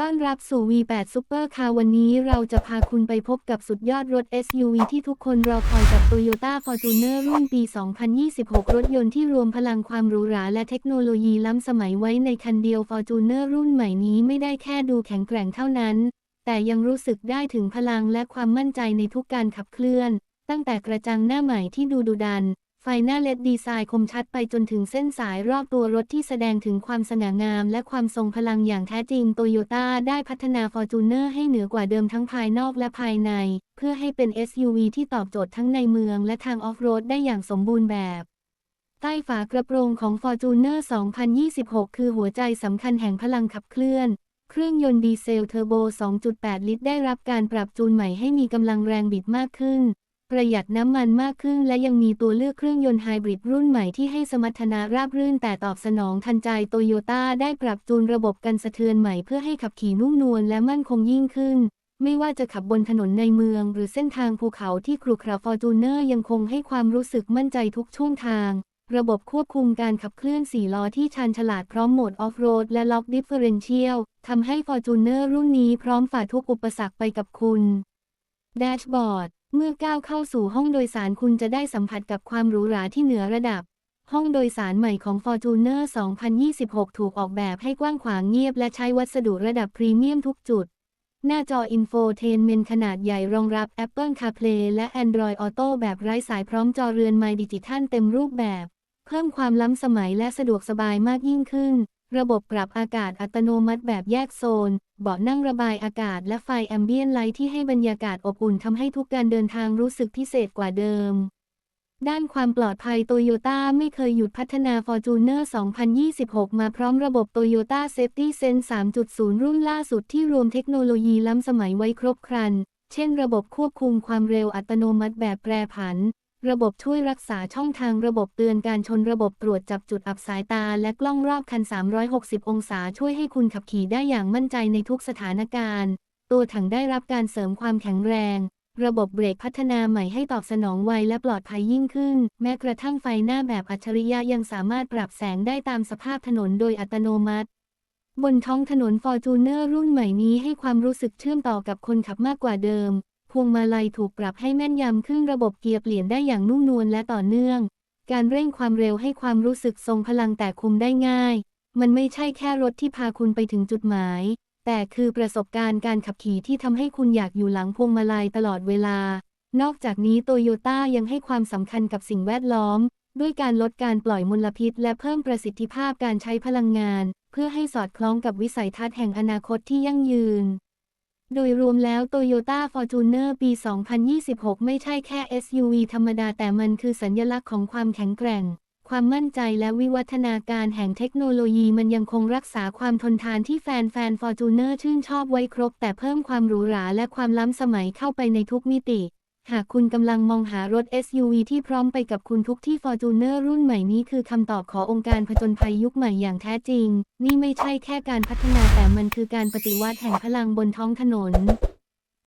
ต้อนรับสู่ V8 Super Car วันนี้เราจะพาคุณไปพบกับสุดยอดรถ SUV ที่ทุกคนรอคอยกับ Toyota Fortuner รุ่นปี 2026 รถยนต์ที่รวมพลังความหรูหราและเทคโนโลยีล้ำสมัยไว้ในคันเดียว Fortuner รุ่นใหม่นี้ไม่ได้แค่ดูแข็งแกร่งเท่านั้น แต่ยังรู้สึกได้ถึงพลังและความมั่นใจในทุกการขับเคลื่อน ตั้งแต่กระจังหน้าใหม่ที่ดูดุดัน ไฟหน้าเลดดีไซน์คมชัดไปจนถึงเส้นสายรอบตัวรถที่แสดงถึงความสง่างาม และความทรงพลังอย่างแท้จริงโตโยต้าได้พัฒนา Fortuner ให้เหนือกว่าเดิมทั้งภายนอกและภายใน เพื่อให้เป็น SUV ที่ตอบโจทย์ทั้งในเมืองและทางออฟโรดได้อย่างสมบูรณ์แบบใต้ฝากระโปรงของ Fortuner 2026 คือหัวใจสำคัญแห่งพลังขับเคลื่อน เครื่องยนต์ดีเซลเทอร์โบ 2.8 ลิตรได้รับการปรับจูนใหม่ให้มีกำลังแรงบิดมากขึ้น ประหยัดน้ำมันมากขึ้นและยังมีตัวเลือกเครื่องยนต์ไฮบริดรุ่นใหม่ที่ให้สมรรถนะราบรื่นแต่ตอบสนองทันใจโตโยต้าได้ปรับจูนระบบกันสะเทือนใหม่เพื่อให้ขับขี่นุ่มนวลและมั่นคงยิ่งขึ้น ไม่ว่าจะขับบนถนนในเมือง หรือเส้นทางภูเขาที่ครุขระฟอร์จูเนอร์ยังคงให้ความรู้สึกมั่นใจทุกช่วงทาง ระบบควบคุมการขับเคลื่อน4ล้อที่ชันฉลาดพร้อมโหมดออฟโรดและล็อกดิฟเฟอเรนเชียลทำให้ Fortuner รุ่นนี้พร้อมฝ่าทุกอุปสรรคไปกับคุณแดชบอร์ด เมื่อก้าวเข้าสู่ห้องโดยสารคุณจะได้สัมผัสกับความหรูหราที่เหนือระดับ ห้องโดยสารใหม่ของ Fortuner 2026 ถูกออกแบบให้กว้างขวางเงียบและใช้วัสดุระดับพรีเมียมทุกจุด หน้าจออินโฟเทนเมนขนาดใหญ่รองรับ Apple CarPlay และ Android Auto แบบไร้สายพร้อมจอเรือนไมดิจิทัลเต็มรูปแบบ เพิ่มความล้ำสมัยและสะดวกสบายมากยิ่งขึ้น ระบบปรับอากาศอัตโนมัติแบบแยกโซน เบาะนั่งระบายอากาศและไฟแอมเบียนไลท์ที่ให้บรรยากาศอบอุ่นทำให้ทุกการเดินทางรู้สึกพิเศษกว่าเดิม ด้านความปลอดภัยโตโยต้าไม่เคยหยุดพัฒนา Fortuner 2026 มาพร้อมระบบ Toyota Safety Sense 3.0 รุ่นล่าสุดที่รวมเทคโนโลยีล้ำสมัยไว้ครบครัน เช่น ระบบควบคุมความเร็วอัตโนมัติแบบแปรผัน ระบบช่วยรักษาช่องทางระบบเตือนการชนระบบตรวจจับจุดอับสายตา และกล้องรอบคัน 360 องศาช่วยให้คุณขับขี่ได้อย่างมั่นใจในทุกสถานการณ์ ตัวถังได้รับการเสริมความแข็งแรง ระบบเบรกพัฒนาใหม่ให้ตอบสนองไวและปลอดภัยยิ่งขึ้น แม้กระทั่งไฟหน้าแบบอัจฉริยะยังสามารถปรับแสงได้ตามสภาพถนนโดยอัตโนมัติบนท้องถนน Fortuner รุ่นใหม่นี้ให้ความรู้สึกเชื่อมต่อกับคนขับมากกว่าเดิม พวงมาลัยถูกปรับให้แม่นยำขึ้นระบบเกียร์เปลี่ยนได้อย่างนุ่มนวลและต่อเนื่อง การเร่งความเร็วให้ความรู้สึกทรงพลังแต่คุมได้ง่าย มันไม่ใช่แค่รถที่พาคุณไปถึงจุดหมาย แต่คือประสบการณ์การขับขี่ที่ทำให้คุณอยากอยู่หลังพวงมาลัยตลอดเวลา นอกจากนี้โตโยต้ายังให้ความสำคัญกับสิ่งแวดล้อม ด้วยการลดการปล่อยมลพิษ และเพิ่มประสิทธิภาพการใช้พลังงาน เพื่อให้สอดคล้องกับวิสัยทัศน์แห่งอนาคตที่ยั่งยืน โดยรวมแล้ว Toyota Fortuner ปี 2026 ไม่ใช่แค่ SUV ธรรมดาแต่มันคือสัญลักษณ์ของความแข็งแกร่ง ความมั่นใจและวิวัฒนาการแห่งเทคโนโลยีมันยังคงรักษาความทนทานที่แฟนๆ Fortuner ชื่นชอบไว้ครบ แต่เพิ่มความหรูหราและความล้ำสมัยเข้าไปในทุกมิติ หากคุณกำลังมองหารถ SUV ที่พร้อมไปกับคุณทุกที่ Fortuner รุ่นใหม่นี้คือคำตอบขอองค์การผจญภัยยุคใหม่อย่างแท้จริง นี่ไม่ใช่แค่การพัฒนาแต่มันคือการปฏิวัติแห่งพลังบนท้องถนน